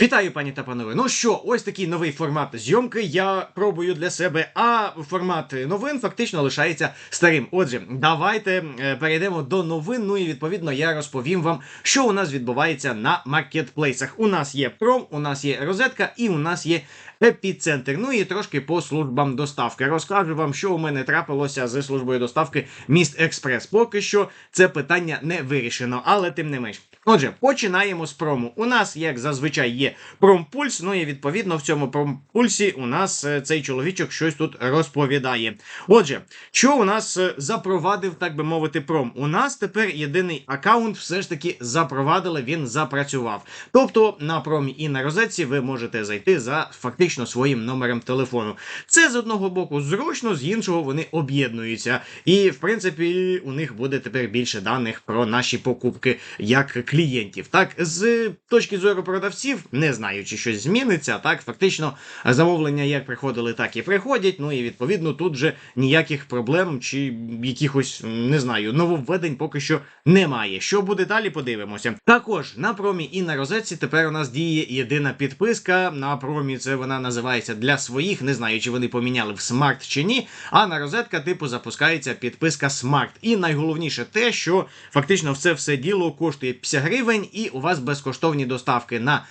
Вітаю, пані та панове. Ну що, ось такий новий формат зйомки. Я пробую для себе, а формат новин фактично лишається старим. Отже, давайте е, перейдемо до новин. Ну і відповідно я розповім вам, що у нас відбувається на маркетплейсах. У нас є пром, у нас є розетка, і у нас є епіцентр. Ну і трошки по службам доставки. Розкажу вам, що у мене трапилося з службою доставки Міст Експрес. Поки що це питання не вирішено, але тим не менш. Отже, починаємо з прому. У нас, як зазвичай, є промпульс. Ну і відповідно в цьому промпульсі у нас е, цей чоловічок щось тут розповідає. Отже, що у нас е, запровадив, так би мовити, пром? У нас тепер єдиний аккаунт все ж таки запровадили, він запрацював. Тобто на промі і на розетці ви можете зайти за фактично своїм номером телефону. Це з одного боку зручно, з іншого вони об'єднуються. І в принципі у них буде тепер більше даних про наші покупки як клієнтів. Так, з точки зору продавців, не знаю, чи щось зміниться. Так, фактично замовлення як приходили, так і приходять. Ну і відповідно тут же ніяких проблем чи якихось не знаю нововведень поки що немає. Що буде далі? Подивимося. Також на промі і на розетці тепер у нас діє єдина підписка. На промі це вона називається для своїх. Не знаю, чи вони поміняли в смарт чи ні. А на розетка, типу, запускається підписка смарт. І найголовніше те, що фактично все все діло коштує 50 гривень, і у вас безкоштовні доставки на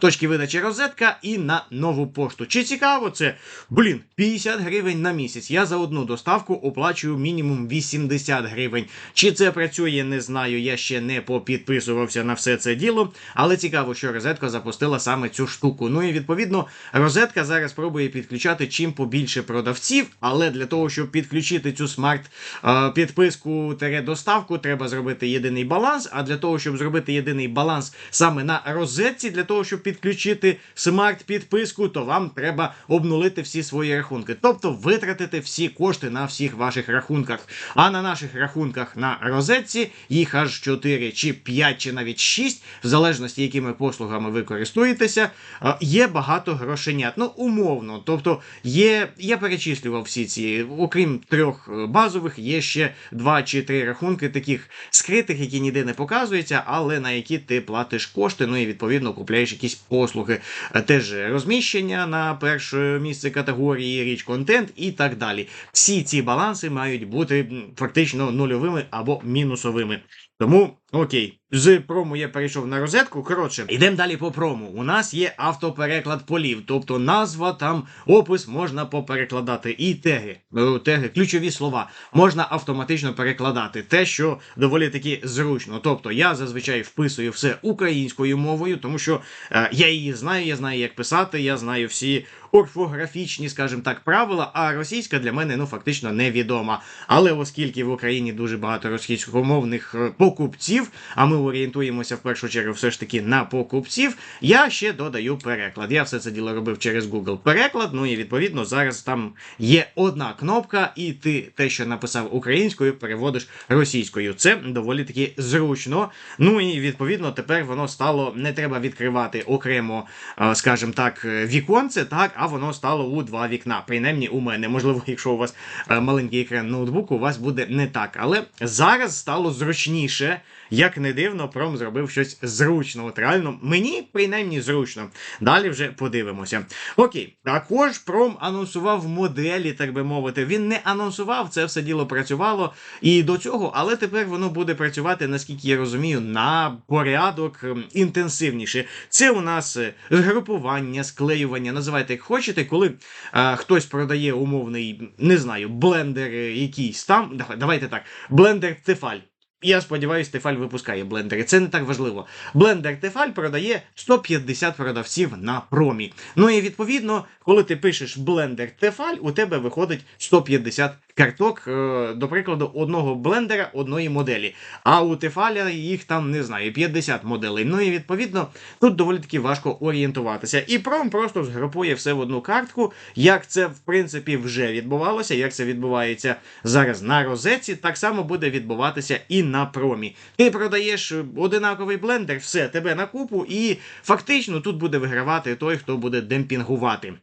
точки видачі розетка і на нову пошту. Чи цікаво це? Блін, 50 гривень на місяць. Я за одну доставку оплачую мінімум 80 гривень. Чи це працює, не знаю. Я ще не попідписувався на все це діло. Але цікаво, що розетка запустила саме цю штуку. Ну і відповідно, розетка зараз пробує підключати чим побільше продавців. Але для того, щоб підключити цю смарт е, доставку, треба зробити єдиний баланс. А для того, щоб зробити єдиний баланс саме на розетці, для того, щоб підключити смарт-підписку, то вам треба обнулити всі свої рахунки. Тобто витратити всі кошти на всіх ваших рахунках. А на наших рахунках на розетці їх аж 4 чи 5, чи навіть 6, в залежності, якими послугами ви користуєтеся, е, є багато грошенят. Ну, умовно. Тобто, є, я перечислював всі ці, окрім трьох е, базових, є ще два чи три рахунки таких скритих, які ніде не показуються, але на які ти платиш кошти, ну і відповідно купляєш якісь послуги. Е, Теж розміщення на перше місце категорії, річ контент і так далі. Всі ці баланси мають бути фактично нульовими або мінусовими. Тому окей, з прому я перейшов на розетку. Коротше, йдемо далі по прому. У нас є автопереклад полів, тобто назва там опис можна поперекладати. І теги, е, теги, ключові слова можна автоматично перекладати. Те, що доволі таки зручно. Тобто я зазвичай вписую все українською мовою, тому що е, я її знаю, я знаю, як писати, я знаю всі орфографічні, скажімо так, правила, а російська для мене ну фактично невідома. Але оскільки в Україні дуже багато російськомовних е, покупців, а ми орієнтуємося в першу чергу все ж таки на покупців, я ще додаю переклад. Я все це діло робив через Google переклад. Ну і відповідно зараз там є одна кнопка, і ти те, що написав українською, переводиш російською. Це доволі таки зручно. Ну і відповідно тепер воно стало не треба відкривати окремо, е, скажімо так, е, віконце, так, а воно стало у два вікна. Принаймні у мене. Можливо, якщо у вас е, маленький екран ноутбуку, у вас буде не так. Але зараз стало зручніше. Як не дивно, пром зробив щось зручно. От мені принаймні зручно. Далі вже подивимося. Окей, також пром анонсував моделі, так би мовити. Він не анонсував, це все діло працювало і до цього, але тепер воно буде працювати, наскільки я розумію, на порядок ем, інтенсивніше. Це у нас е, згрупування, склеювання, називайте як хочете, коли е, хтось продає умовний, не знаю, блендер е, якийсь там. Давайте так, блендер Тефаль. Я сподіваюся, Тефаль випускає блендери. Це не так важливо. Блендер Тефаль продає 150 продавців на промі. Ну і відповідно, коли ти пишеш блендер Тефаль, у тебе виходить 150 карток, е, до прикладу, одного блендера одної моделі. А у Тефаля їх там не знаю, 50 моделей. Ну і відповідно тут доволі таки важко орієнтуватися. І пром просто згрупує все в одну картку. Як це в принципі вже відбувалося, як це відбувається зараз на розетці, так само буде відбуватися і на промі. Ти продаєш одинаковий блендер, все тебе на купу, і фактично тут буде вигравати той, хто буде демпінгувати.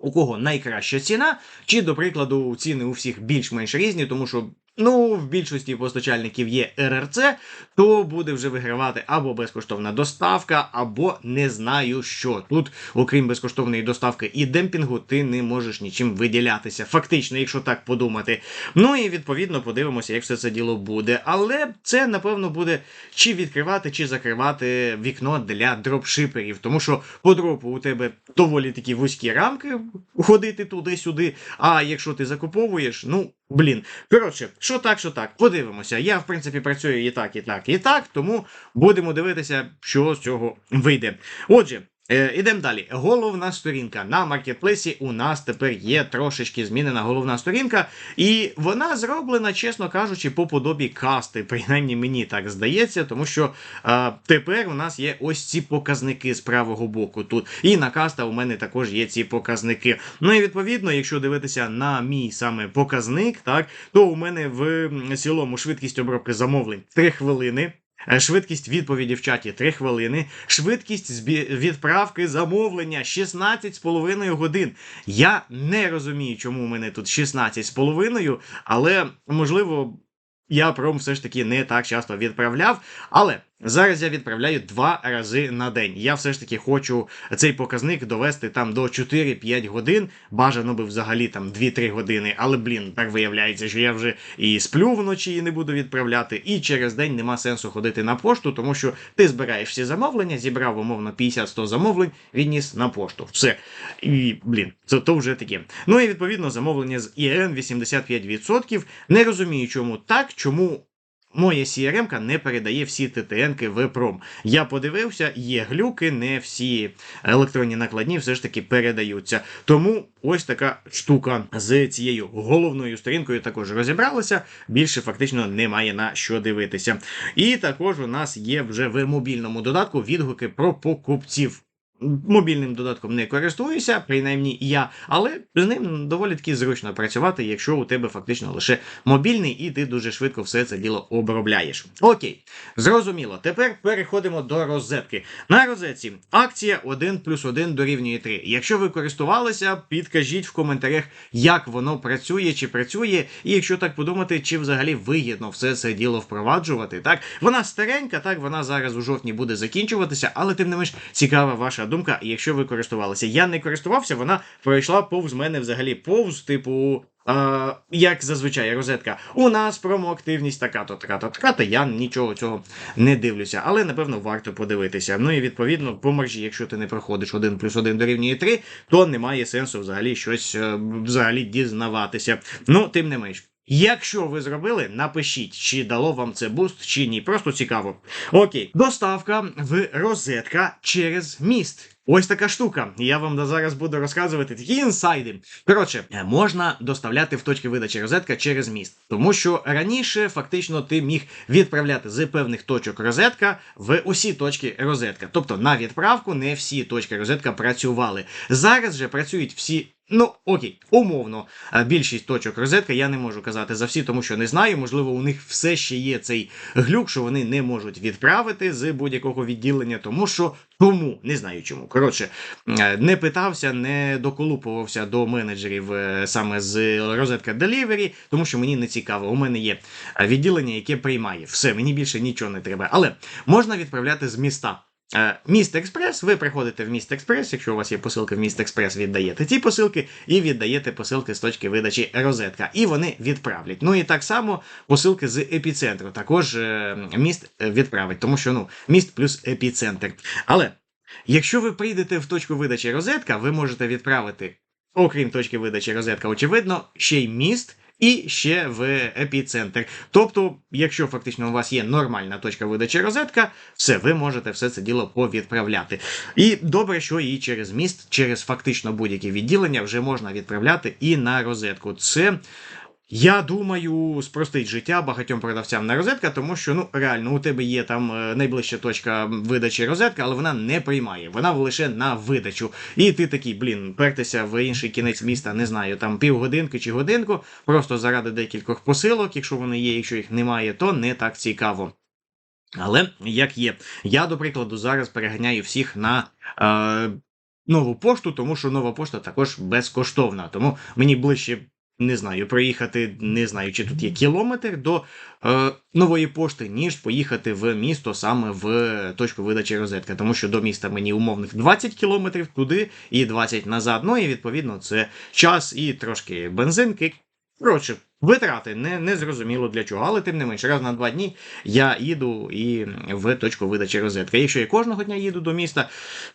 У кого найкраща ціна, чи, до прикладу, ціни у всіх більш-менш різні, тому що Ну, в більшості постачальників є РРЦ, то буде вже вигравати або безкоштовна доставка, або не знаю що. Тут, окрім безкоштовної доставки і демпінгу, ти не можеш нічим виділятися. Фактично, якщо так подумати. Ну і відповідно подивимося, як все це діло буде. Але це, напевно, буде чи відкривати, чи закривати вікно для дропшиперів. Тому що по дропу у тебе доволі такі вузькі рамки ходити туди-сюди. А якщо ти закуповуєш, ну. Блін, коротше, що так, що так, подивимося. Я, в принципі, працюю і так, і так, і так, тому будемо дивитися, що з цього вийде. Отже. Е, ідемо далі. Головна сторінка. На маркетплейсі у нас тепер є трошечки змінена головна сторінка, і вона зроблена, чесно кажучи, по подобі касти. Принаймні мені так здається, тому що е, тепер у нас є ось ці показники з правого боку тут. І на каста у мене також є ці показники. Ну і відповідно, якщо дивитися на мій саме показник, так то у мене в цілому швидкість обробки замовлень 3 хвилини. Е, Швидкість відповіді в чаті 3 хвилини. Швидкість відправки замовлення 16,5 годин. Я не розумію, чому у мене тут 16,5, але можливо. Я пром все ж таки не так часто відправляв, але зараз я відправляю два рази на день. Я все ж таки хочу цей показник довести там до 4-5 годин. Бажано би взагалі там 2-3 години. Але блін, так виявляється, що я вже і сплю вночі і не буду відправляти. І через день нема сенсу ходити на пошту, тому що ти збираєш всі замовлення, зібрав умовно 50-100 замовлень, відніс на пошту. Все. І блін, це то вже таке. Ну і відповідно замовлення з ІРН 85%. Не розумію, чому так, чому. Моя CRM не передає всі ТТНки в пром. Я подивився, є глюки, не всі електронні накладні все ж таки передаються. Тому ось така штука з цією головною сторінкою також розібралася. Більше фактично немає на що дивитися. І також у нас є вже в мобільному додатку відгуки про покупців. Мобільним додатком не користуюся, принаймні я, але з ним доволі таки зручно працювати, якщо у тебе фактично лише мобільний, і ти дуже швидко все це діло обробляєш. Окей, зрозуміло. Тепер переходимо до розетки. На розетці акція 1 плюс 1 дорівнює 3. Якщо ви користувалися, підкажіть в коментарях, як воно працює, чи працює, і якщо так подумати, чи взагалі вигідно все це діло впроваджувати. Так, вона старенька, так вона зараз у жовтні буде закінчуватися, але тим не менш цікава ваша думка, якщо ви користувалися. Я не користувався, вона пройшла повз мене взагалі повз, типу. Е, як зазвичай розетка, у нас промоактивність така-то, така-то, така-то, я нічого цього не дивлюся, але напевно варто подивитися. Ну і відповідно, по мережі, якщо ти не проходиш 1 плюс 1 дорівнює 3, то немає сенсу взагалі щось е, взагалі дізнаватися. Ну, тим не менш. Якщо ви зробили, напишіть, чи дало вам це буст, чи ні. Просто цікаво. Окей, доставка в розетка через міст. Ось така штука. Я вам зараз буду розказувати такі інсайди. Коротше, е, можна доставляти в точки видачі розетка через міст, тому що раніше фактично ти міг відправляти з певних точок розетка в усі точки розетка. Тобто на відправку не всі точки розетка працювали. Зараз же працюють всі. Ну, окей, умовно, більшість точок розетка я не можу казати за всі, тому що не знаю. Можливо, у них все ще є цей глюк, що вони не можуть відправити з будь-якого відділення, тому що тому не знаю чому. Коротше, е, не питався, не доколупувався до менеджерів е, саме з розетка Delivery, тому що мені не цікаво. У мене є е, відділення, яке приймає. Все, мені більше нічого не треба. Але можна відправляти з міста. Е, Міст Експрес, ви приходите в міст Експрес, якщо у вас є посилки в міст Експрес, віддаєте ці посилки і віддаєте посилки з точки видачі розетка. І вони відправлять. Ну і так само посилки з епіцентру також е, міст е, відправить, тому що ну, міст плюс епіцентр. Але якщо ви прийдете в точку видачі розетка, ви можете відправити, окрім точки видачі розетка, очевидно, ще й міст. І ще в епіцентр. Тобто, якщо фактично у вас є нормальна точка видачі розетка, все, ви можете все це діло повідправляти. І добре, що її через міст, через фактично будь-які відділення вже можна відправляти і на розетку. Це. Я думаю, спростить життя багатьом продавцям на розетка, тому що ну реально у тебе є там е, найближча точка видачі розетка, але вона не приймає. Вона лише на видачу. І ти такий, блін, пертися в інший кінець міста, не знаю, там півгодинки чи годинку, просто заради декількох посилок, якщо вони є, якщо їх немає, то не так цікаво. Але як є, я, до прикладу, зараз переганяю всіх на. Е, Нову пошту, тому що нова пошта також безкоштовна. Тому мені ближче не знаю, проїхати, не знаю, чи тут є кілометр до е, нової пошти, ніж поїхати в місто саме в точку видачі розетки. Тому що до міста мені умовних 20 кілометрів туди і 20 назад. Ну і відповідно це час і трошки бензинки. Коротше, витрати не, не зрозуміло для чого, але тим не менше, раз на два дні я їду і в точку видачі розетки. Якщо я кожного дня їду до міста,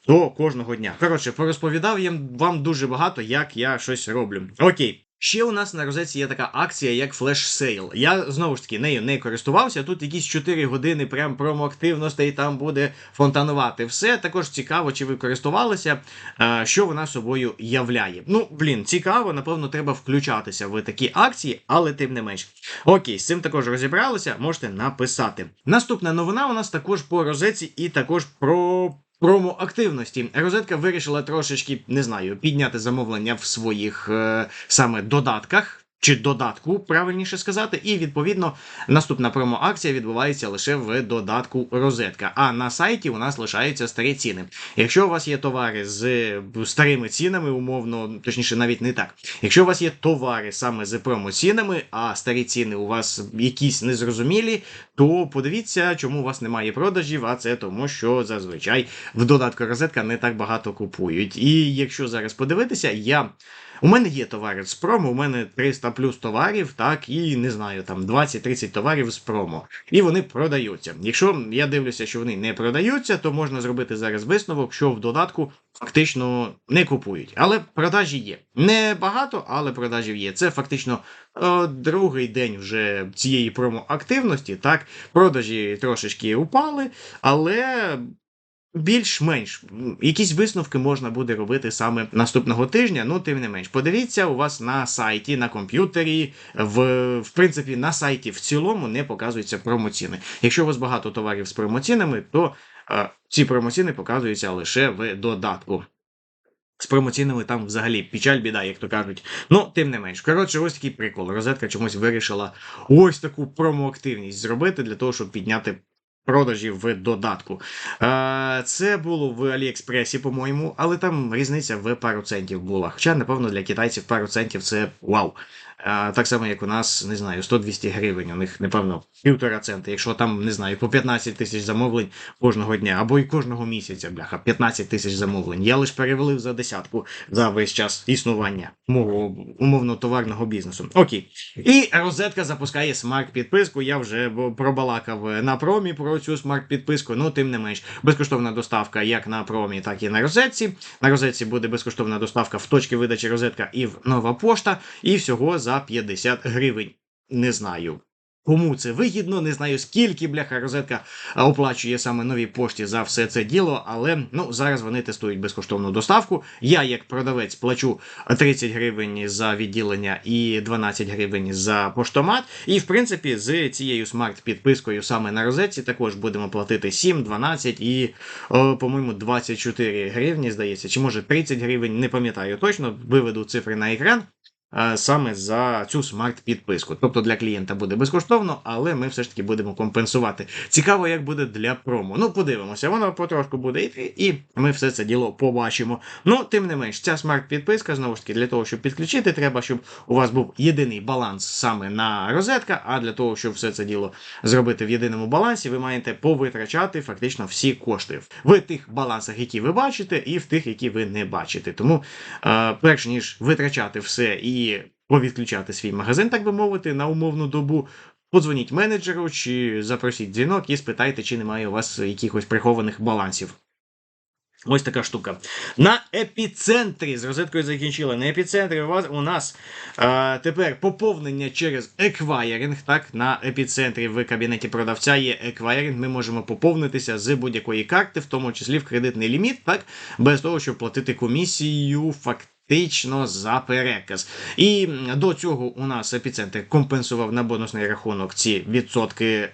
то кожного дня. Коротше, порозповідав я вам дуже багато, як я щось роблю. Окей. Ще у нас на розетці є така акція, як Sale. Я знову ж таки нею не користувався. Тут якісь 4 години прям промоактивностей там буде фонтанувати. Все також цікаво, чи ви користувалися, е, що вона собою являє. Ну, блін, цікаво, напевно, треба включатися в такі акції, але тим не менш. Окей, з цим також розібралися, можете написати. Наступна новина у нас також по розетці і також про. Промо-активності розетка вирішила трошечки, не знаю, підняти замовлення в своїх е, саме додатках. Чи додатку, правильніше сказати, і відповідно наступна промо-акція відбувається лише в додатку розетка. А на сайті у нас лишаються старі ціни. Якщо у вас є товари з старими цінами, умовно, точніше, навіть не так. Якщо у вас є товари саме з промо-цінами, а старі ціни у вас якісь незрозумілі, то подивіться, чому у вас немає продажів. А це тому, що зазвичай в додатку розетка не так багато купують. І якщо зараз подивитися, я. У мене є товари з промо, у мене 300 плюс товарів, так, і не знаю, там 20-30 товарів з промо. І вони продаються. Якщо я дивлюся, що вони не продаються, то можна зробити зараз висновок, що в додатку фактично не купують. Але продажі є. Не багато, але продажів є. Це фактично о, другий день вже цієї промо-активності. Так, продажі трошечки упали, але. Більш-менш якісь висновки можна буде робити саме наступного тижня, ну тим не менш. Подивіться, у вас на сайті, на комп'ютері, в в принципі, на сайті в цілому не показуються промоціни. Якщо у вас багато товарів з промоцінами, то е, ці промоціни показуються лише в додатку. З промоційними там взагалі печаль біда, як то кажуть. Ну, тим не менш. Коротше, ось такий прикол. Розетка чомусь вирішила ось таку промоактивність зробити для того, щоб підняти продажів в додатку. Е, Це було в Аліекспресі, по-моєму, але там різниця в пару центів була. Хоча, напевно, для китайців пару центів це вау. Е, Так само, як у нас, не знаю, 100-200 гривень. У них, напевно, півтора цента. Якщо там, не знаю, по 15 тисяч замовлень кожного дня, або й кожного місяця, бляха, 15 тисяч замовлень. Я лише перевелив за десятку за весь час існування мого умовно товарного бізнесу. Окей. І розетка запускає смарт-підписку. Я вже пробалакав на промі про цю смарт-підписку, ну тим не менш, безкоштовна доставка як на промі, так і на розетці. На розетці буде безкоштовна доставка в точки видачі розетка і в нова пошта, і всього за 50 гривень. Не знаю. Кому це вигідно, не знаю скільки бляха розетка оплачує саме новій пошті за все це діло, але ну зараз вони тестують безкоштовну доставку. Я, як продавець, плачу 30 гривень за відділення і 12 гривень за поштомат. І в принципі, з цією смарт-підпискою саме на розетці також будемо платити 7, 12 і, по-моєму, 24 гривні, здається, чи може 30 гривень, не пам'ятаю точно, виведу цифри на екран саме за цю смарт-підписку. Тобто для клієнта буде безкоштовно, але ми все ж таки будемо компенсувати. Цікаво, як буде для промо. Ну, подивимося, воно потрошку буде йти, і ми все це діло побачимо. Ну, тим не менш, ця смарт-підписка, знову ж таки, для того, щоб підключити, треба, щоб у вас був єдиний баланс саме на розетка. А для того, щоб все це діло зробити в єдиному балансі, ви маєте повитрачати фактично всі кошти в тих балансах, які ви бачите, і в тих, які ви не бачите. Тому, е, перш ніж витрачати все і повідключати свій магазин, так би мовити, на умовну добу. Подзвоніть менеджеру чи запросіть дзвінок і спитайте, чи немає у вас якихось прихованих балансів. Ось така штука. На епіцентрі з розеткою закінчили. На епіцентрі у вас у нас а, тепер поповнення через еквайринг. Так, на епіцентрі в кабінеті продавця є еквайринг. Ми можемо поповнитися з будь-якої карти, в тому числі в кредитний ліміт, так, без того, щоб платити комісію фактично фактично за переказ. І до цього у нас епіцентр компенсував на бонусний рахунок ці відсотки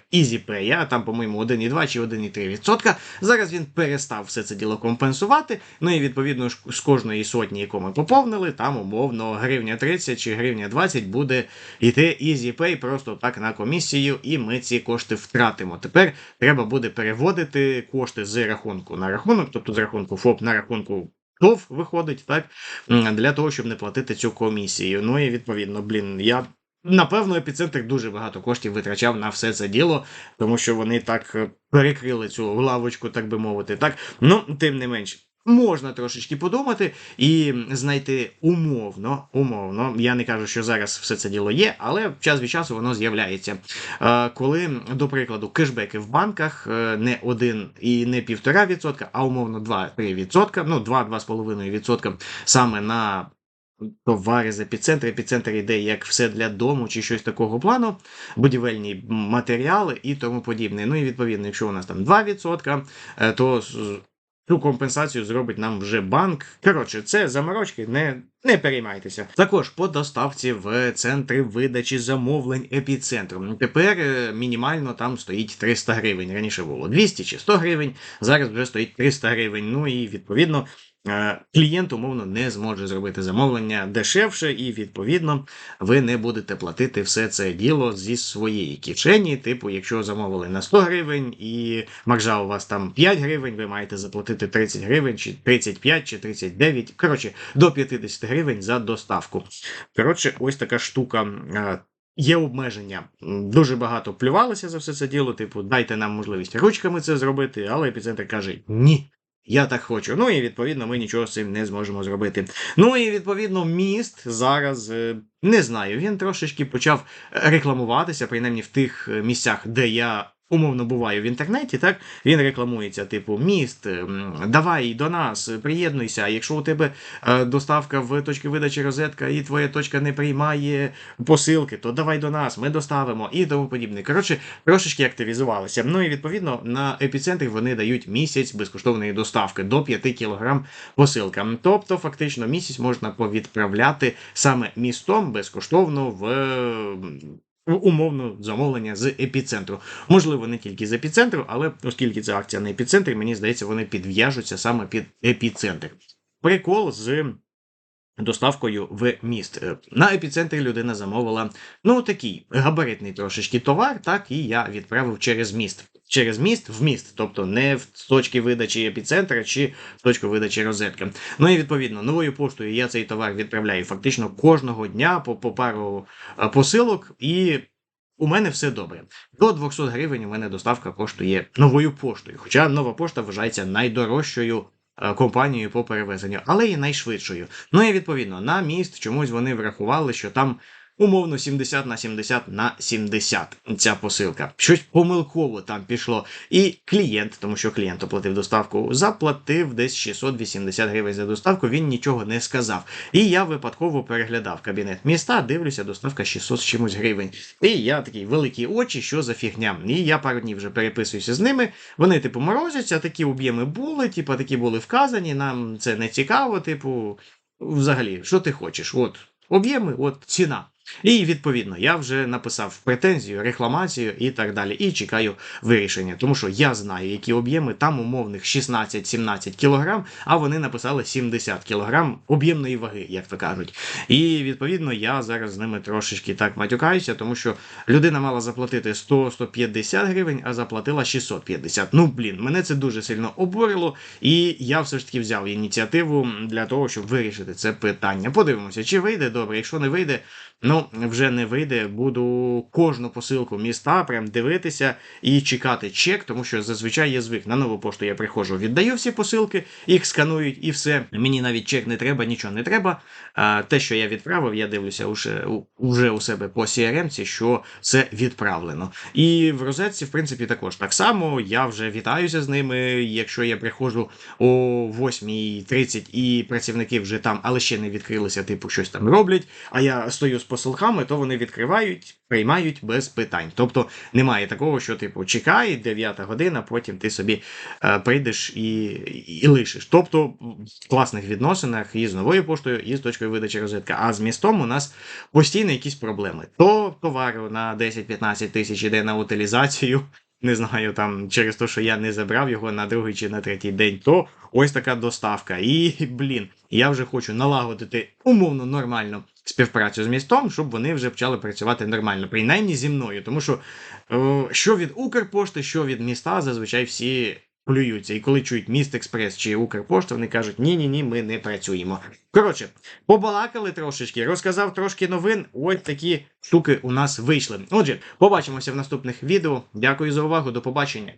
а там, по-моєму, 1,2 чи 1,3%. Зараз він перестав все це діло компенсувати. Ну і відповідно з кожної сотні, яку ми поповнили, там умовно гривня 30 чи гривня 20 буде йти EasyPay просто так на комісію, і ми ці кошти втратимо. Тепер треба буде переводити кошти з рахунку на рахунок, тобто з рахунку ФОП на рахунку ТОВ виходить, так, для того, щоб не платити цю комісію. Ну і відповідно, блін, я. Напевно, епіцентр дуже багато коштів витрачав на все це діло, тому що вони так е, перекрили цю лавочку, так би мовити. Так, ну тим не менш, можна трошечки подумати і знайти умовно, умовно. Я не кажу, що зараз все це діло є, але час від часу воно з'являється. Е, Коли, до прикладу, кешбеки в банках е, не один і не півтора відсотка, а умовно 2-3 відсотка, ну 2-2,5 відсотка саме на. Товари з епіцентр. Епіцентр йде як все для дому чи щось такого плану, будівельні матеріали і тому подібне. Ну і відповідно, якщо у нас там 2%, е, то цю компенсацію зробить нам вже банк. Коротше, це заморочки, не, не переймайтеся. Також по доставці в центри видачі замовлень епіцентру. Тепер е, мінімально там стоїть 300 гривень. Раніше було 200 чи 100 гривень, зараз вже стоїть 300 гривень. Ну і відповідно. Е, Клієнт умовно не зможе зробити замовлення дешевше, і відповідно ви не будете платити все це діло зі своєї кишені. Типу, якщо замовили на 100 гривень і маржа у вас там 5 гривень, ви маєте заплатити 30 гривень, чи 35, чи 39, коротше, до 50 гривень за доставку. Коротше, ось така штука. е, Є обмеження. Дуже багато плювалося за все це діло. Типу, дайте нам можливість ручками це зробити, але епіцентр каже: ні. Я так хочу. Ну і відповідно ми нічого з цим не зможемо зробити. Ну і відповідно міст зараз е, не знаю. Він трошечки почав рекламуватися, принаймні в тих е, місцях, де я умовно буваю в інтернеті. Так він рекламується, типу, міст, давай до нас, приєднуйся. Якщо у тебе е, доставка в точки видачі розетка і твоя точка не приймає посилки, то давай до нас, ми доставимо і тому подібне. Коротше, трошечки активізувалися. Ну і відповідно на епіцентрі вони дають місяць безкоштовної доставки до 5 кг посилка. Тобто, фактично, місяць можна повідправляти саме містом безкоштовно в. Е, Умовно замовлення з епіцентру. Можливо, не тільки з епіцентру, але оскільки це акція на епіцентрі, мені здається, вони підв'яжуться саме під епіцентр. Прикол з доставкою в міст. Е, На епіцентрі людина замовила ну такий габаритний трошечки товар, так і я відправив через міст. Через міст в міст, тобто не в точки видачі епіцентра чи точку видачі розетки. Ну і відповідно новою поштою я цей товар відправляю фактично кожного дня по, по пару е, посилок, і у мене все добре. До 200 гривень у мене доставка коштує новою поштою. Хоча нова пошта вважається найдорожчою е, компанією по перевезенню, але і найшвидшою. Ну і відповідно на міст чомусь вони врахували, що там. Умовно 70 на 70 на 70 ця посилка. Щось помилково там пішло. І клієнт, тому що клієнт оплатив доставку, заплатив десь 680 гривень за доставку, він нічого не сказав. І я випадково переглядав кабінет міста, дивлюся, доставка 600 з чимось гривень. І я такий великі очі, що за фігня. І я пару днів вже переписуюся з ними. Вони, типу, морозяться, такі об'єми були, типу, такі були вказані. Нам це не цікаво, типу, взагалі, що ти хочеш? От об'єми, от ціна. І відповідно я вже написав претензію, рекламацію і так далі. І чекаю вирішення. Тому що я знаю, які об'єми там умовних 16-17 кілограм, а вони написали 70 кілограм об'ємної ваги, як то кажуть. І відповідно я зараз з ними трошечки так матюкаюся, тому що людина мала заплатити 100-150 гривень, а заплатила 650. Ну блін, мене це дуже сильно обурило, і я все ж таки взяв ініціативу для того, щоб вирішити це питання. Подивимося, чи вийде добре. Якщо не вийде, ну вже не вийде. Буду кожну посилку міста прям дивитися і чекати чек, тому що зазвичай є звик на нову пошту. Я приходжу, віддаю всі посилки, їх сканують і все. Мені навіть чек не треба, нічого не треба. А, те, що я відправив, я дивлюся уже, уже у себе по CRM, що це відправлено. І в розетці, в принципі, також так само. Я вже вітаюся з ними. Якщо я приходжу о 8.30 і працівники вже там, але ще не відкрилися, типу, щось там роблять. А я стою з посилками, то вони відкривають, приймають без питань. Тобто немає такого, що типу чекай, 9 година, потім ти собі е, прийдеш і, і лишиш. Тобто в класних відносинах і з новою поштою, і з точкою видачі розетка. А з містом у нас постійно якісь проблеми. То товар на 10-15 тисяч іде на утилізацію. Не знаю, там через те, що я не забрав його на другий чи на третій день, то ось така доставка. І, блін, я вже хочу налагодити умовно нормально співпрацю з містом, щоб вони вже почали працювати нормально, принаймні зі мною. Тому що е, що від Укрпошти, що від міста, зазвичай всі плюються. І коли чують Міст Експрес чи Укрпошта, вони кажуть: ні, ні, ні, ми не працюємо. Коротше, побалакали трошечки, розказав трошки новин. Ось такі штуки у нас вийшли. Отже, побачимося в наступних відео. Дякую за увагу. До побачення.